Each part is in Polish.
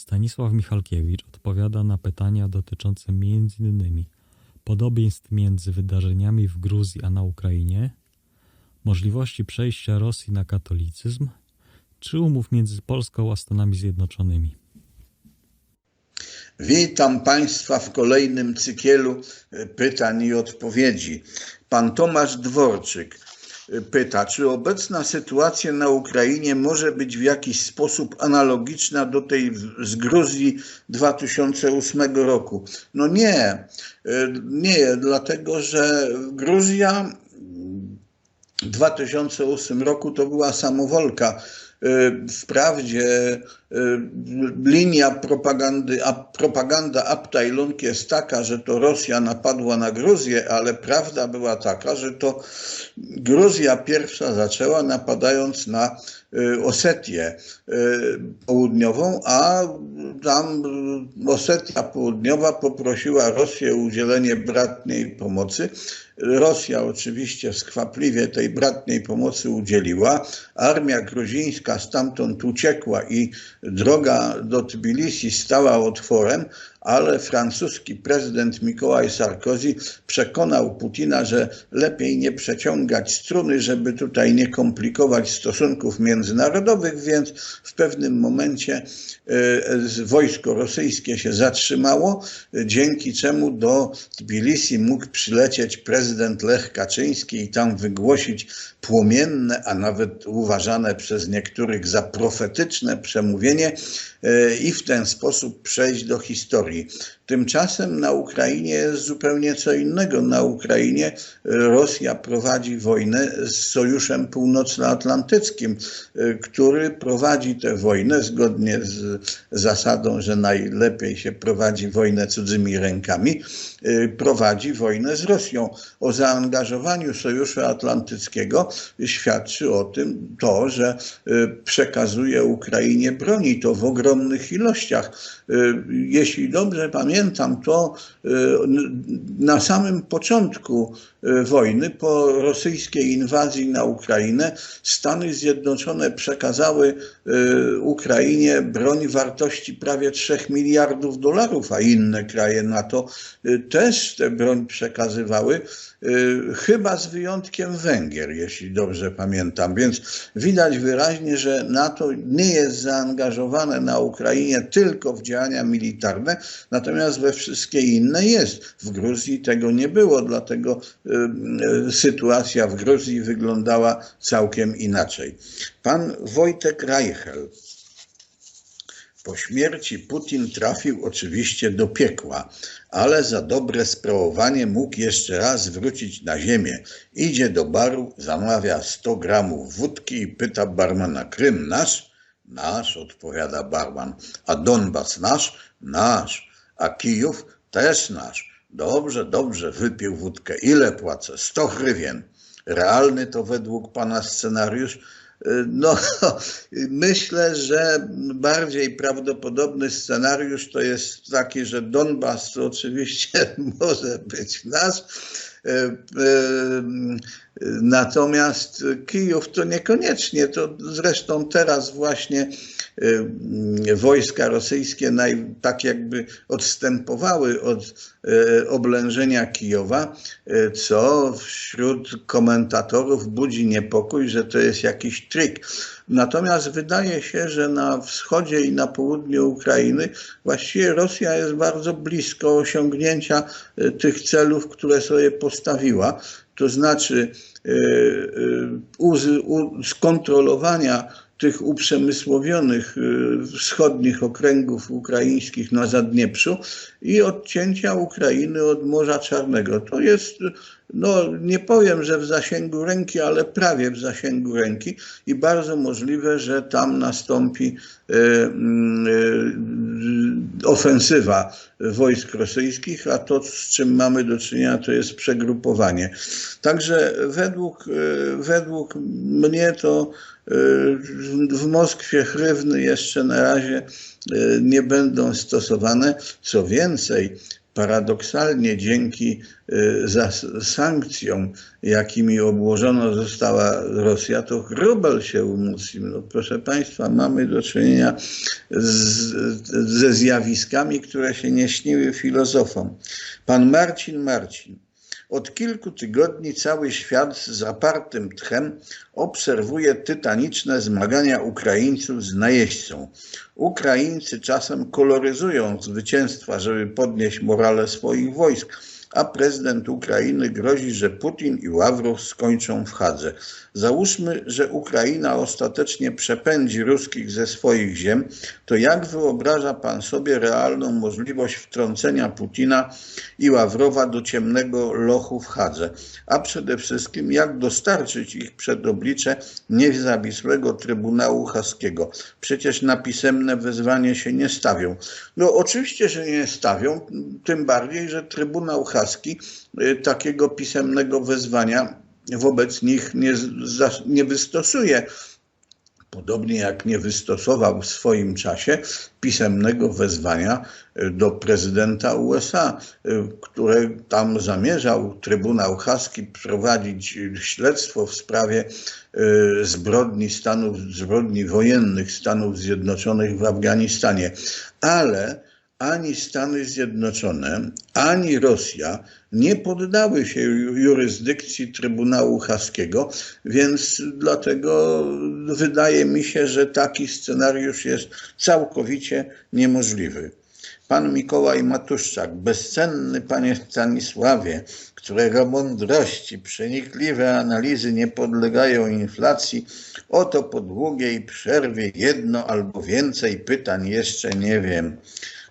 Stanisław Michalkiewicz odpowiada na pytania dotyczące m.in. podobieństw między wydarzeniami w Gruzji a na Ukrainie, możliwości przejścia Rosji na katolicyzm, czy umów między Polską a Stanami Zjednoczonymi. Witam Państwa w kolejnym cykielu e, pytań i odpowiedzi. Pan Tomasz Dworczyk pyta, czy obecna sytuacja na Ukrainie może być w jakiś sposób analogiczna do tej z Gruzji 2008 roku? No nie, e, nie, dlatego że Gruzja w 2008 roku to była samowolka. Y, Wprawdzie linia propagandy, a propaganda Abteilung jest taka, że to Rosja napadła na Gruzję, ale prawda była taka, że to Gruzja pierwsza zaczęła napadając na y, Osetię y, południową, a tam y, Osetia południowa poprosiła Rosję o udzielenie bratniej pomocy. Rosja oczywiście skwapliwie tej bratniej pomocy udzieliła. Armia gruzińska stamtąd uciekła i droga do Tbilisi stała otworem, ale francuski prezydent Mikołaj Sarkozy przekonał Putina, że lepiej nie przeciągać struny, żeby tutaj nie komplikować stosunków międzynarodowych, więc w pewnym momencie e, wojsko rosyjskie się zatrzymało, e, dzięki czemu do Tbilisi mógł przylecieć prezydent Lech Kaczyński i tam wygłosić płomienne, a nawet uważane przez niektórych za profetyczne przemówienie e, i w ten sposób przejść do historii. story Tymczasem na Ukrainie jest zupełnie co innego. Na Ukrainie e, Rosja prowadzi wojnę z Sojuszem Północnoatlantyckim, e, który prowadzi tę wojnę zgodnie z zasadą, że najlepiej się prowadzi wojnę cudzymi rękami, e, prowadzi wojnę z Rosją. O zaangażowaniu Sojuszu Atlantyckiego świadczy o tym to, że przekazuje Ukrainie broni, to w ogromnych ilościach. Jeśli dobrze pamiętam, to e, n- na samym początku e, wojny, po rosyjskiej inwazji na Ukrainę, Stany Zjednoczone przekazały e, Ukrainie broń wartości prawie 3 miliardów dolarów, a inne kraje NATO też tę broń przekazywały, chyba z wyjątkiem Węgier, jeśli dobrze pamiętam. Więc widać wyraźnie, że NATO nie jest zaangażowane na Ukrainie tylko w działania militarne, natomiast we wszystkie inne jest. W Gruzji tego nie było, dlatego y, y, sytuacja w Gruzji wyglądała całkiem inaczej. Pan Wojtek Reichel. Po śmierci Putin trafił oczywiście do piekła, ale za dobre sprawowanie mógł jeszcze raz wrócić na ziemię. Idzie do baru, zamawia 100 gramów wódki i pyta barmana, Krym nasz? Nasz, odpowiada barman. A Donbas nasz? Nasz. A Kijów? Też nasz. Dobrze, dobrze, wypił wódkę. Ile płacę? 100 hrywien. Realny to według pana scenariusz? No, myślę, że bardziej prawdopodobny scenariusz to jest taki, że Donbas oczywiście może być nasz, e, e, natomiast Kijów to niekoniecznie. To zresztą teraz właśnie e, wojska rosyjskie naj, tak jakby odstępowały od e, oblężenia Kijowa, e, co wśród komentatorów budzi niepokój, że to jest jakiś trik. Natomiast wydaje się, że na wschodzie i na południu Ukrainy właściwie Rosja jest bardzo blisko osiągnięcia tych celów, które sobie postawiła. To znaczy e, e, skontrolowania tych uprzemysłowionych y, wschodnich okręgów ukraińskich na Zadnieprzu i odcięcia Ukrainy od Morza Czarnego. To jest, no nie powiem, że w zasięgu ręki, ale prawie w zasięgu ręki i bardzo możliwe, że tam nastąpi y, y, ofensywa wojsk rosyjskich, a to z czym mamy do czynienia to jest przegrupowanie. Także według, według mnie to w Moskwie hrywny jeszcze na razie y, nie będą stosowane. Co więcej, paradoksalnie dzięki zas- sankcjom, jakimi obłożona została Rosja, to rubel się umocnił. No, proszę Państwa, mamy do czynienia z, ze zjawiskami, które się nie śniły filozofom. Pan Marcin Marcin. Od kilku tygodni cały świat z zapartym tchem obserwuje tytaniczne zmagania Ukraińców z najeźdźcą. Ukraińcy czasem koloryzują zwycięstwa, żeby podnieść morale swoich wojsk, a prezydent Ukrainy grozi, że Putin i Ławrow skończą w Hadze. Załóżmy, że Ukraina ostatecznie przepędzi ruskich ze swoich ziem, to jak wyobraża pan sobie realną możliwość wtrącenia Putina i Ławrowa do ciemnego lochu w Hadze? A przede wszystkim, jak dostarczyć ich przed oblicze niezawisłego Trybunału Haskiego? Przecież na pisemne wezwanie się nie stawią. No oczywiście, że nie stawią, tym bardziej, że Trybunał Haski y, takiego pisemnego wezwania wobec nich nie, nie wystosuje. Podobnie jak nie wystosował w swoim czasie pisemnego wezwania y, do prezydenta USA, y, które tam zamierzał Trybunał Haski prowadzić śledztwo w sprawie zbrodni Stanów, zbrodni wojennych Stanów Zjednoczonych w Afganistanie. Ale ani Stany Zjednoczone, ani Rosja nie poddały się ju- jurysdykcji Trybunału Haskiego, więc dlatego wydaje mi się, że taki scenariusz jest całkowicie niemożliwy. Pan Mikołaj Matuszczak, bezcenny panie Stanisławie, którego mądrości, przenikliwe analizy nie podlegają inflacji, oto po długiej przerwie jedno albo więcej pytań jeszcze nie wiem.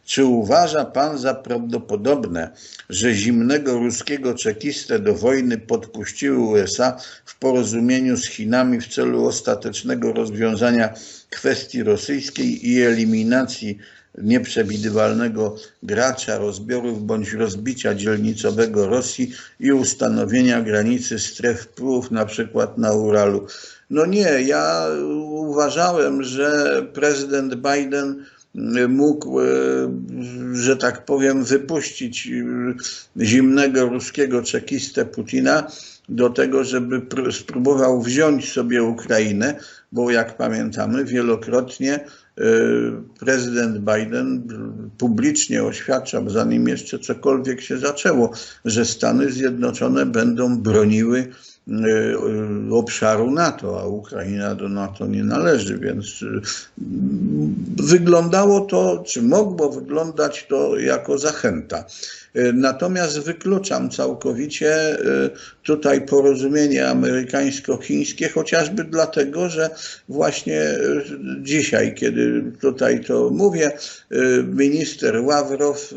Czy uważa pan za prawdopodobne, że zimnego ruskiego czekistę do wojny podpuściły USA w porozumieniu z Chinami w celu ostatecznego rozwiązania kwestii rosyjskiej i eliminacji nieprzewidywalnego gracza rozbiorów bądź rozbicia dzielnicowego Rosji i ustanowienia granicy stref wpływów na przykład na Uralu? No nie, ja uważałem, że prezydent Biden mógł, e, że tak powiem, wypuścić e, zimnego ruskiego czekistę Putina do tego, żeby pr- spróbował wziąć sobie Ukrainę, bo jak pamiętamy, wielokrotnie e, prezydent Biden publicznie oświadczał, zanim jeszcze cokolwiek się zaczęło, że Stany Zjednoczone będą broniły obszaru NATO, a Ukraina do NATO nie należy, więc e, wyglądało to, czy mogło wyglądać to jako zachęta. E, Natomiast wykluczam całkowicie e, tutaj porozumienie amerykańsko-chińskie, chociażby dlatego, że właśnie e, dzisiaj, kiedy tutaj to mówię, minister Ławrow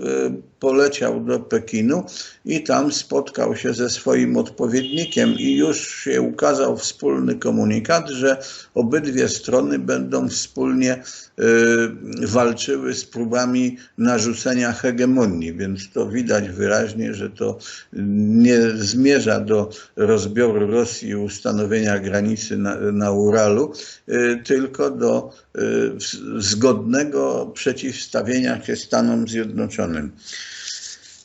poleciał do Pekinu i tam spotkał się ze swoim odpowiednikiem i już się ukazał wspólny komunikat, że obydwie strony będą wspólnie walczyły z próbami narzucenia hegemonii, więc to widać wyraźnie, że to nie zmierza do rozbioru Rosji i ustanowienia granicy na, na Uralu, e, tylko do w- zgodnego przeciwstawienia się Stanom Zjednoczonym.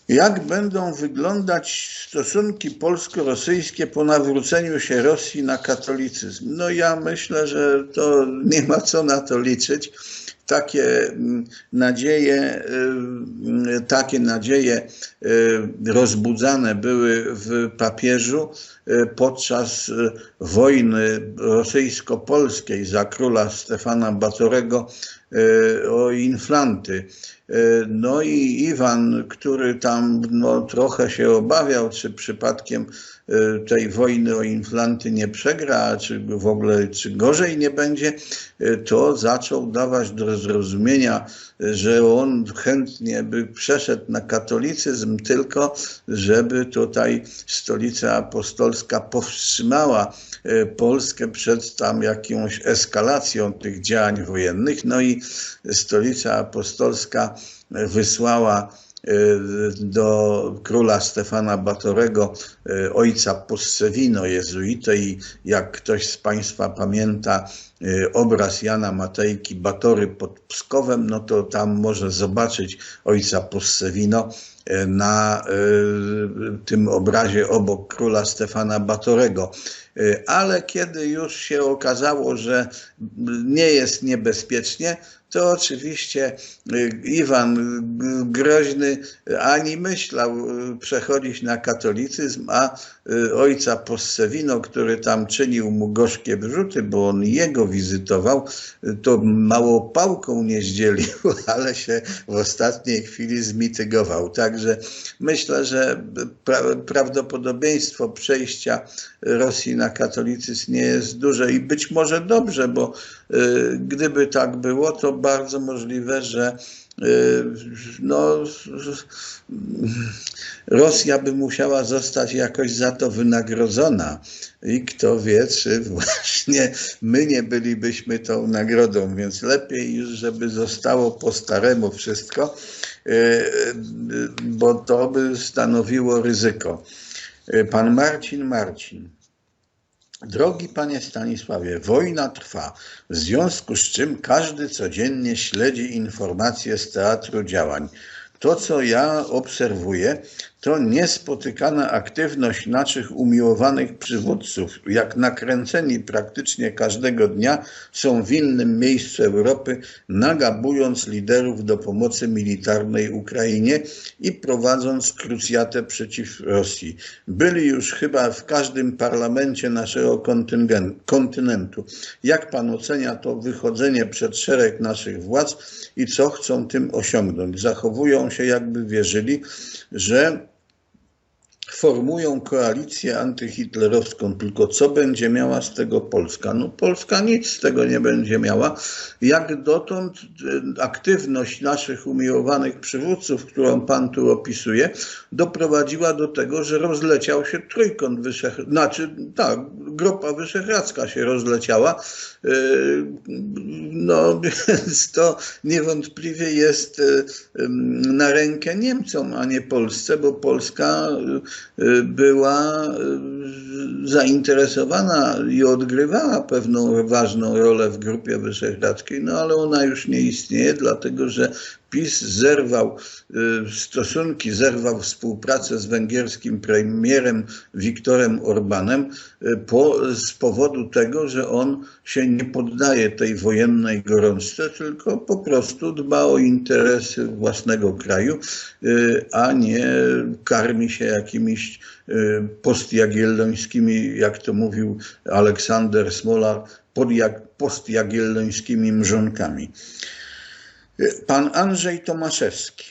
Jak będą wyglądać stosunki polsko-rosyjskie po nawróceniu się Rosji na katolicyzm? No ja myślę, że to nie ma co na to liczyć. Takie mm, nadzieje, y, takie nadzieje y, rozbudzane były w papieżu y, podczas wojny rosyjsko-polskiej za króla Stefana Batorego o inflanty. Y, No i Iwan, który tam no, trochę się obawiał, czy przypadkiem tej wojny o inflanty nie przegra, czy w ogóle, czy gorzej nie będzie, y, to zaczął dawać do zrozumienia, y, że on chętnie by przeszedł na katolicyzm, tylko żeby tutaj stolica apostolska powstrzymała y, Polskę przed tam jakąś eskalacją tych działań wojennych. No i stolica apostolska wysłała do króla Stefana Batorego, e, ojca Possewino, jezuitę i jak ktoś z Państwa pamięta e, obraz Jana Matejki Batory pod Pskowem, no to tam może zobaczyć ojca Possewino na tym obrazie obok króla Stefana Batorego. Ale kiedy już się okazało, że nie jest niebezpiecznie, to oczywiście y, Iwan Groźny ani myślał y, przechodzić na katolicyzm, a y, ojca Possewino, który tam czynił mu gorzkie wyrzuty, bo on jego wizytował, to mało pałką nie zdzielił, ale się w ostatniej chwili zmitygował. Także myślę, że pra prawdopodobieństwo przejścia Rosji na katolicyzm nie jest duże i być może dobrze, bo gdyby tak było, to bardzo możliwe, że y, no, Rosja by musiała zostać jakoś za to wynagrodzona. I kto wie, czy właśnie my nie bylibyśmy tą nagrodą, więc lepiej już, żeby zostało po staremu wszystko, y, y, bo to by stanowiło ryzyko. Pan Marcin Marcin. Drogi panie Stanisławie, wojna trwa, w związku z czym każdy codziennie śledzi informacje z teatru działań. To, co ja obserwuję, to niespotykana aktywność naszych umiłowanych przywódców, jak nakręceni praktycznie każdego dnia, są w innym miejscu Europy, nagabując liderów do pomocy militarnej Ukrainie i prowadząc krucjatę przeciw Rosji. Byli już chyba w każdym parlamencie naszego kontynentu. Jak pan ocenia to wychodzenie przed szereg naszych władz i co chcą tym osiągnąć? Zachowują się, jakby wierzyli, że formują koalicję antyhitlerowską, tylko co będzie miała z tego Polska? No Polska nic z tego nie będzie miała. Jak dotąd e, aktywność naszych umiłowanych przywódców, którą pan tu opisuje, doprowadziła do tego, że rozleciał się trójkąt wyszehradzki, znaczy tak, Gropa Wyszehradzka się rozleciała. E, no więc to niewątpliwie jest e, na rękę Niemcom, a nie Polsce, bo Polska była zainteresowana i odgrywała pewną ważną rolę w Grupie Wyszehradzkiej, no ale ona już nie istnieje, dlatego że PiS zerwał y, stosunki, zerwał współpracę z węgierskim premierem Viktorem Orbanem y, po, z powodu tego, że on się nie poddaje tej wojennej gorączce, tylko po prostu dba o interesy własnego kraju, y, a nie karmi się jakimiś postjagiellońskimi, jak to mówił Aleksander Smolar, postjagiellońskimi mrzonkami. Pan Andrzej Tomaszewski.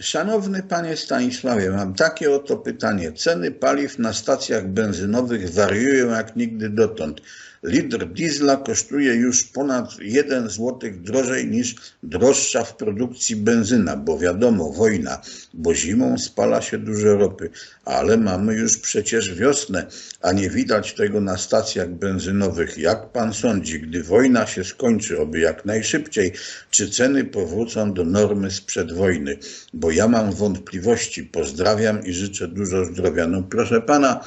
Szanowny panie Stanisławie, mam takie oto pytanie. Ceny paliw na stacjach benzynowych wariują jak nigdy dotąd. Litr diesla kosztuje już ponad 1 zł drożej niż droższa w produkcji benzyna, bo wiadomo, wojna, bo zimą spala się dużo ropy, ale mamy już przecież wiosnę, a nie widać tego na stacjach benzynowych. Jak pan sądzi, gdy wojna się skończy, oby jak najszybciej, czy ceny powrócą do normy sprzed wojny? Bo ja mam wątpliwości. Pozdrawiam i życzę dużo zdrowia. No proszę pana,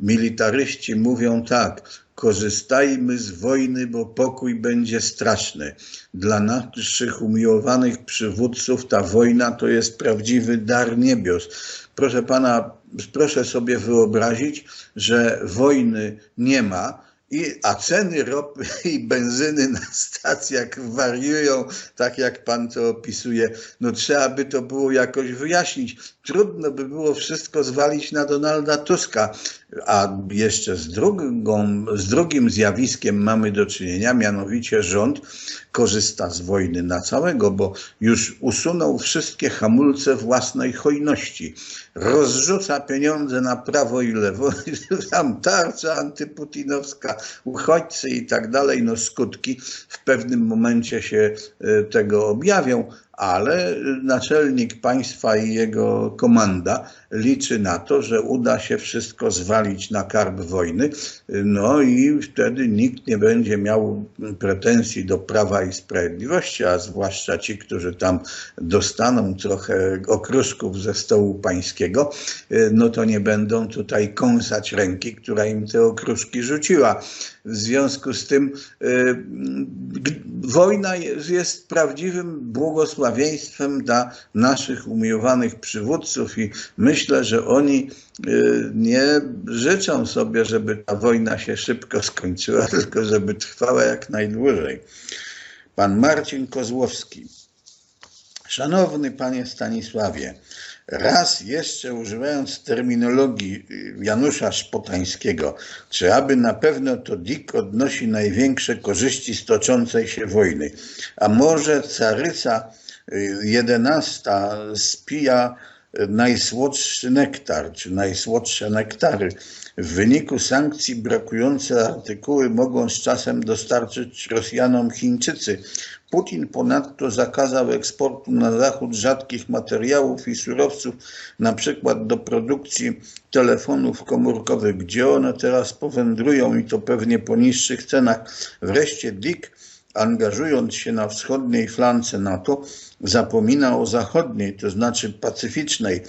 militaryści mówią tak, korzystajmy z wojny, bo pokój będzie straszny. Dla naszych umiłowanych przywódców ta wojna to jest prawdziwy dar niebios. Proszę pana, proszę sobie wyobrazić, że wojny nie ma, i, a ceny ropy i benzyny na stacjach wariują, tak jak pan to opisuje. No trzeba by to było jakoś wyjaśnić. Trudno by było wszystko zwalić na Donalda Tuska. A jeszcze z, drugą, z drugim zjawiskiem mamy do czynienia, mianowicie rząd korzysta z wojny na całego, bo już usunął wszystkie hamulce własnej hojności. Rozrzuca pieniądze na prawo i lewo, tam tarcza antyputinowska, uchodźcy i tak dalej, no skutki w pewnym momencie się e, tego objawią, ale naczelnik państwa i jego komanda liczy na to, że uda się wszystko zwalić na karb wojny, no i wtedy nikt nie będzie miał pretensji do Prawa i Sprawiedliwości, a zwłaszcza ci, którzy tam dostaną trochę okruszków ze stołu pańskiego, no to nie będą tutaj kąsać ręki, która im te okruszki rzuciła. W związku z tym y, wojna jest, prawdziwym błogosławieństwem dla naszych umiłowanych przywódców i myślę, że oni y, nie życzą sobie, żeby ta wojna się szybko skończyła, tylko żeby trwała jak najdłużej. Pan Marcin Kozłowski. Szanowny panie Stanisławie, raz jeszcze używając terminologii Janusza Szpotańskiego, czy aby na pewno to Dick odnosi największe korzyści z toczącej się wojny, a może caryca jedenasta spija najsłodszy nektar, czy najsłodsze nektary. W wyniku sankcji brakujące artykuły mogą z czasem dostarczyć Rosjanom Chińczycy. Putin ponadto zakazał eksportu na zachód rzadkich materiałów i surowców, na przykład do produkcji telefonów komórkowych, gdzie one teraz powędrują i to pewnie po niższych cenach. Wreszcie Dick angażując się na wschodniej flance NATO, zapomina o zachodniej, to znaczy pacyficznej.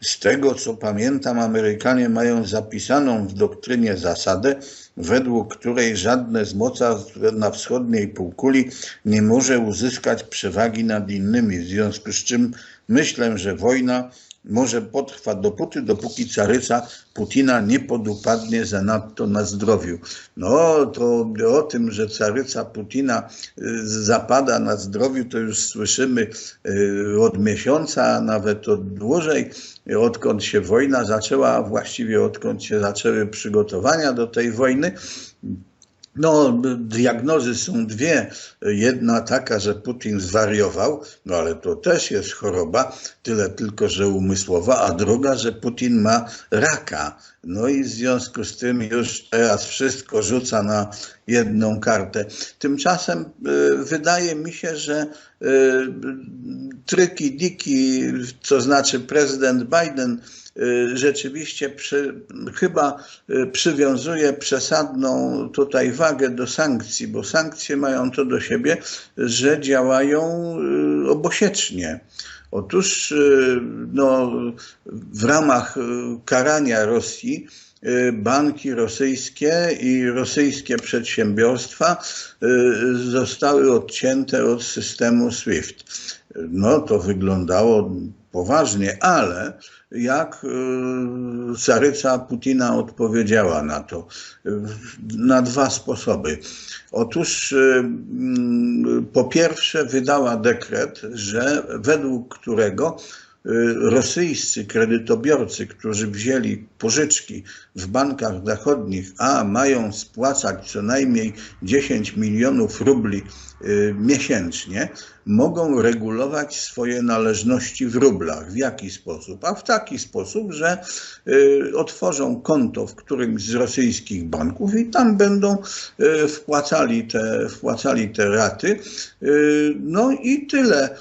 Z tego co pamiętam, Amerykanie mają zapisaną w doktrynie zasadę, według której żadne z mocarstw na wschodniej półkuli nie może uzyskać przewagi nad innymi, w związku z czym myślę, że wojna może potrwa dopóty, dopóki caryca Putina nie podupadnie zanadto na zdrowiu. No to o tym, że caryca Putina zapada na zdrowiu, to już słyszymy od miesiąca, a nawet od dłużej, odkąd się wojna zaczęła, a właściwie odkąd się zaczęły przygotowania do tej wojny. No, diagnozy są dwie. Jedna taka, że Putin zwariował, no ale to też jest choroba, tyle tylko, że umysłowa, a druga, że Putin ma raka. No i w związku z tym już teraz wszystko rzuca na jedną kartę. Tymczasem y, wydaje mi się, że y, tryki diki, to znaczy prezydent Biden, rzeczywiście przy, chyba przywiązuje przesadną tutaj wagę do sankcji, bo sankcje mają to do siebie, że działają obosiecznie. Otóż no, w ramach karania Rosji banki rosyjskie i rosyjskie przedsiębiorstwa zostały odcięte od systemu SWIFT. No to wyglądało poważnie, ale jak caryca Putina odpowiedziała na to? Na dwa sposoby. Otóż po pierwsze wydała dekret, że według którego rosyjscy kredytobiorcy, którzy wzięli pożyczki w bankach zachodnich, a mają spłacać co najmniej 10 milionów rubli miesięcznie, mogą regulować swoje należności w rublach. W jaki sposób? A w taki sposób, że otworzą konto w którymś z rosyjskich banków i tam będą wpłacali te, wpłacali te raty. No i tyle.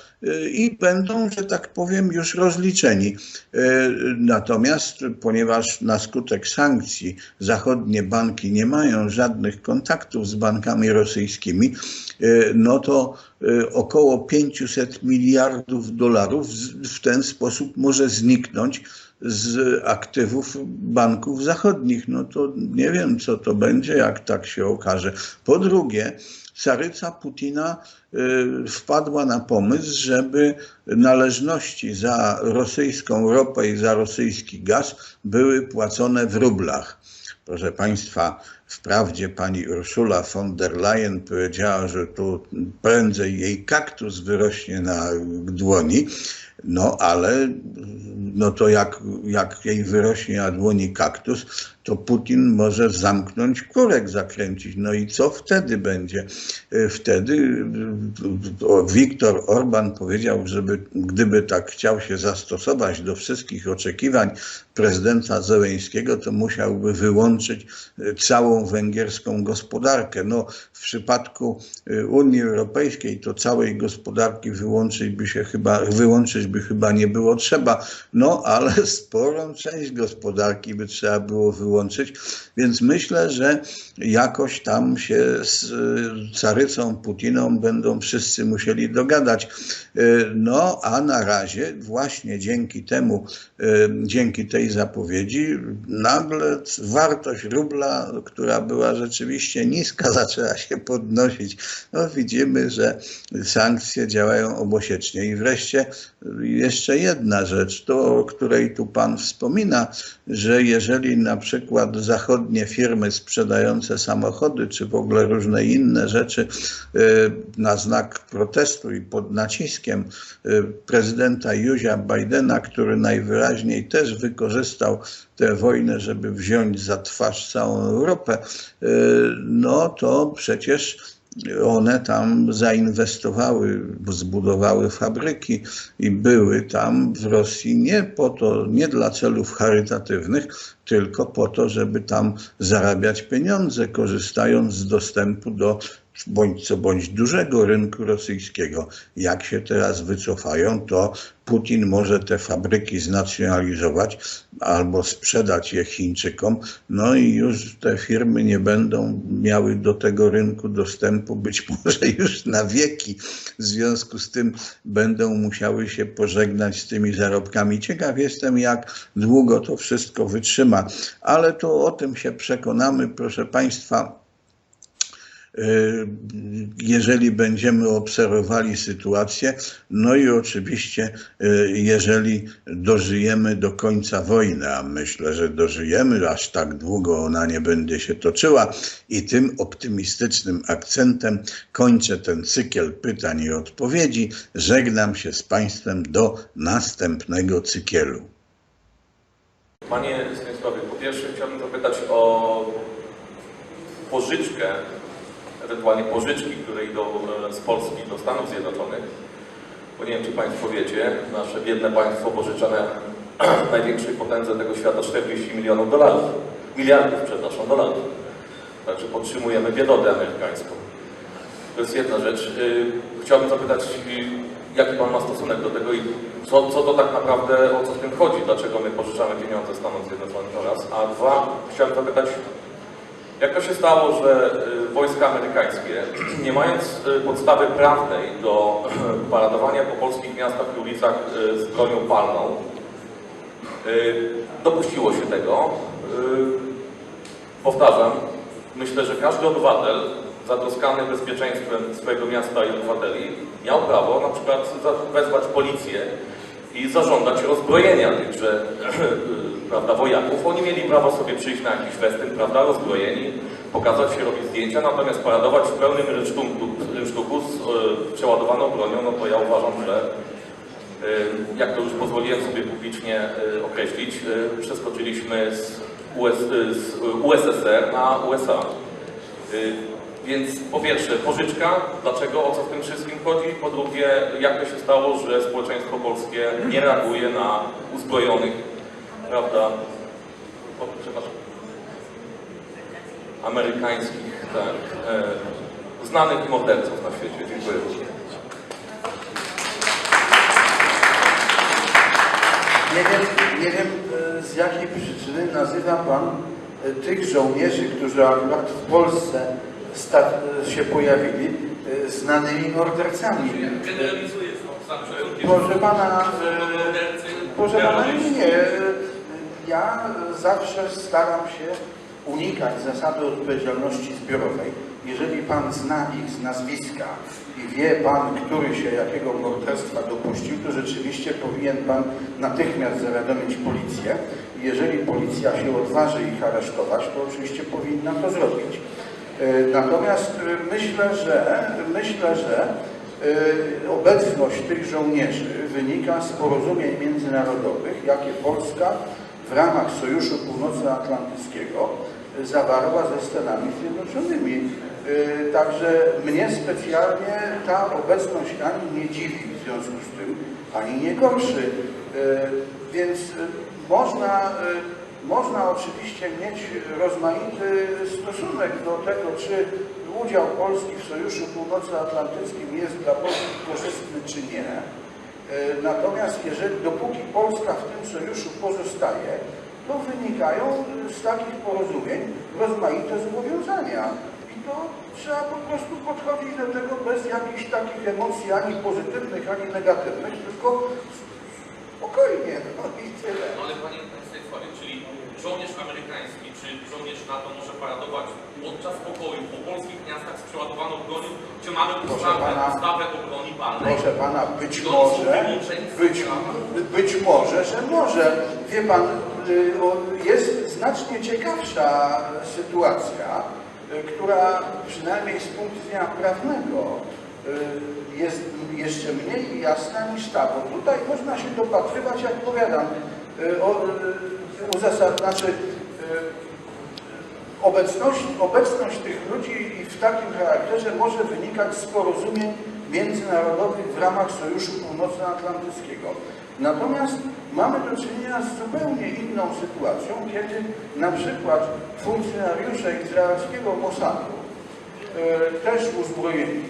I będą, że tak powiem, już rozliczeni. Natomiast, ponieważ na skutek sankcji zachodnie banki nie mają żadnych kontaktów z bankami rosyjskimi, no to około 500 miliardów dolarów w ten sposób może zniknąć z aktywów banków zachodnich. No to nie wiem, co to będzie, jak tak się okaże. Po drugie, caryca Putina wpadła na pomysł, żeby należności za rosyjską ropę i za rosyjski gaz były płacone w rublach. Proszę Państwa, wprawdzie pani Ursula von der Leyen powiedziała, że tu prędzej jej kaktus wyrośnie na dłoni, no ale no to jak, jak jej wyrośnie na dłoni kaktus, to Putin może zamknąć kurek, zakręcić. No i co wtedy będzie? E, Wtedy o, Viktor Orban powiedział, żeby gdyby tak chciał się zastosować do wszystkich oczekiwań prezydenta Zeleńskiego, to musiałby wyłączyć e, całą węgierską gospodarkę. No, w przypadku Unii Europejskiej to całej gospodarki wyłączyć by się chyba, wyłączyć by chyba nie było trzeba, no ale sporą część gospodarki by trzeba było wyłączyć, więc myślę, że jakoś tam się z e, carycą Putiną będą wszyscy musieli dogadać. E, No a na razie właśnie dzięki temu, e, dzięki tej zapowiedzi, nagle wartość rubla, która była rzeczywiście niska, zaczęła się podnosić. No widzimy, że sankcje działają obosiecznie. I wreszcie jeszcze jedna rzecz, to o której tu Pan wspomina, że jeżeli na przykład zachodnie firmy sprzedające samochody, czy w ogóle różne inne rzeczy e, na znak protestu i pod naciskiem e, prezydenta Józia Bidena, który najwyraźniej też wykorzystał tę wojnę, żeby wziąć za twarz całą Europę, e, no to przecież one tam zainwestowały, zbudowały fabryki i były tam w Rosji nie po to, nie dla celów charytatywnych, tylko po to, żeby tam zarabiać pieniądze, korzystając z dostępu do bądź co bądź dużego rynku rosyjskiego. Jak się teraz wycofają, to Putin może te fabryki znacjonalizować albo sprzedać je Chińczykom, no i już te firmy nie będą miały do tego rynku dostępu, być może już na wieki. W związku z tym będą musiały się pożegnać z tymi zarobkami. Ciekaw jestem, jak długo to wszystko wytrzyma, ale to o tym się przekonamy, proszę Państwa jeżeli będziemy obserwowali sytuację, no i oczywiście, jeżeli dożyjemy do końca wojny, a myślę, że dożyjemy, aż tak długo ona nie będzie się toczyła, i tym optymistycznym akcentem kończę ten cykl pytań i odpowiedzi. Żegnam się z Państwem do następnego cyklu. Panie Stanisławie, po pierwsze chciałbym zapytać o pożyczkę, ewentualnie pożyczki, które idą e, z Polski do Stanów Zjednoczonych. Bo nie wiem, czy Państwo wiecie, nasze biedne państwo pożyczane największej potędze tego świata 40 milionów dolarów. Miliardów, przepraszam, dolarów. Także podtrzymujemy biedotę amerykańską. To jest jedna rzecz. Y, Chciałbym zapytać, jaki Pan ma stosunek do tego i co, co to tak naprawdę, o co w tym chodzi? Dlaczego my pożyczamy pieniądze Stanom Zjednoczonym to raz? A dwa, chciałem zapytać, jak to się stało, że y, wojska amerykańskie, nie mając y, podstawy prawnej do paradowania po polskich miastach i ulicach y, z bronią palną, dopuściło się tego? Powtarzam, myślę, że każdy obywatel zatroskany bezpieczeństwem swojego miasta i obywateli miał prawo na przykład wezwać policję i zażądać rozbrojenia tychże prawda, wojaków. Oni mieli prawo sobie przyjść na jakiś festyn, prawda, rozbrojeni, pokazać się, robić zdjęcia, natomiast paradować w pełnym rynsztunku, rynsztuku z e, przeładowaną bronią, no to ja uważam, że e, jak to już pozwoliłem sobie publicznie e, określić, przeskoczyliśmy z, US, z USSR na USA. Więc po pierwsze, pożyczka, dlaczego, o co w tym wszystkim chodzi? Po drugie, jak to się stało, że społeczeństwo polskie nie reaguje na uzbrojonych, prawda, o, przepraszam, amerykańskich, tak, e, znanych morderców na świecie. Dziękuję. Nie wiem, nie wiem e, z jakiej przyczyny nazywa Pan e, tych żołnierzy, którzy akurat w Polsce e, się pojawili, znanymi mordercami. Generalizuję sam Proszę Pana, proszę Pana, nie, nie. Ja zawsze staram się unikać zasady odpowiedzialności zbiorowej. Jeżeli Pan zna ich z nazwiska i wie Pan, który się jakiego morderstwa dopuścił, to rzeczywiście powinien Pan natychmiast zawiadomić policję. Jeżeli policja się odważy ich aresztować, to oczywiście powinna to zrobić. E, Natomiast e, myślę, że myślę, że e, obecność tych żołnierzy wynika z porozumień międzynarodowych, jakie Polska w ramach Sojuszu Północnoatlantyckiego zawarła ze Stanami Zjednoczonymi. Y, Także mnie specjalnie ta obecność ani nie dziwi w związku z tym, ani nie gorszy. Y, Więc y, można, można oczywiście mieć rozmaity stosunek do tego, czy udział Polski w Sojuszu Północnoatlantyckim jest dla Polski korzystny, czy nie. E, Natomiast jeżeli, dopóki Polska w tym sojuszu pozostaje, to wynikają z takich porozumień rozmaite zobowiązania. I to trzeba po prostu podchodzić do tego bez jakichś takich emocji ani pozytywnych, ani negatywnych, tylko spokojnie. No i tyle. No ale panie Stanisławie, czyli żołnierz amerykański czy żołnierz NATO może paradować podczas pokoju po polskich miastach z przeładowaną bronią, czy mamy ustawę, pana- ustawę o broni palnej? Proszę pana, być może, być, być może, że może. Wie pan, y, jest znacznie ciekawsza sytuacja, y, która przynajmniej z punktu widzenia prawnego y, jest jeszcze mniej jasna niż ta, bo tutaj można się dopatrywać, jak powiadam, o, y, uzasad, znaczy Obecność, obecność tych ludzi w takim charakterze może wynikać z porozumień międzynarodowych w ramach Sojuszu Północnoatlantyckiego. Natomiast mamy do czynienia z zupełnie inną sytuacją, kiedy na przykład funkcjonariusze izraelskiego Mossadu, e, też uzbrojeni,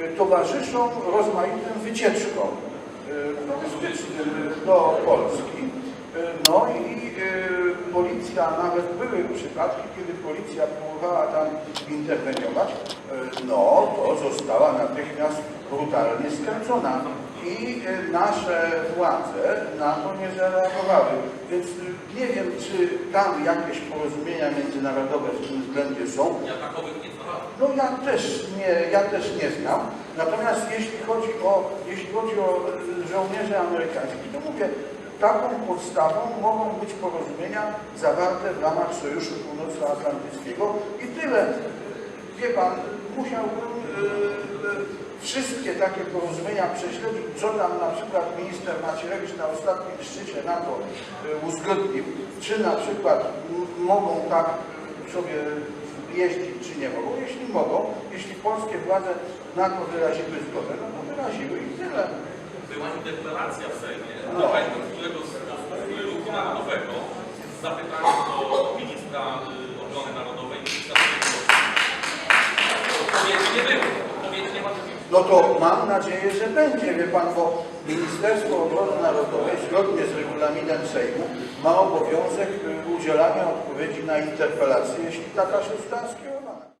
e, towarzyszą rozmaitym wycieczkom e, turystycznym do Polski. E, No i e, policja, nawet były przypadki, kiedy policja próbowała tam interweniować, e, no to została natychmiast brutalnie skręcona. I e, nasze władze na to nie zareagowały. Więc e, nie wiem, czy tam jakieś porozumienia międzynarodowe w tym względzie są. Ja takowych nie znalazłem. No ja też nie, ja też nie znam. Natomiast jeśli chodzi o, jeśli chodzi o żołnierzy amerykańskich, to mówię, taką podstawą mogą być porozumienia zawarte w ramach Sojuszu Północnoatlantyckiego i tyle. Wie pan, musiałbym e, wszystkie takie porozumienia prześledzić, co tam na przykład minister Macierewicz na ostatnim szczycie NATO e, uzgodnił, czy na przykład mogą tak sobie jeździć, czy nie mogą. Jeśli mogą, jeśli polskie władze na to wyraziły zgodę, no to wyraziły i tyle. Była deklaracja w Sejmie, No. no. którego z posłów ruchu narodowego z zapytaniem do ministra y, obrony narodowej, ministra Odpowiedzi nie było. Odpowiedzi nie ma. No to mam nadzieję, że będzie, wie pan, bo Ministerstwo Obrony Narodowej zgodnie z regulaminem Sejmu ma obowiązek y, udzielania odpowiedzi na interpelacje, jeśli taka się.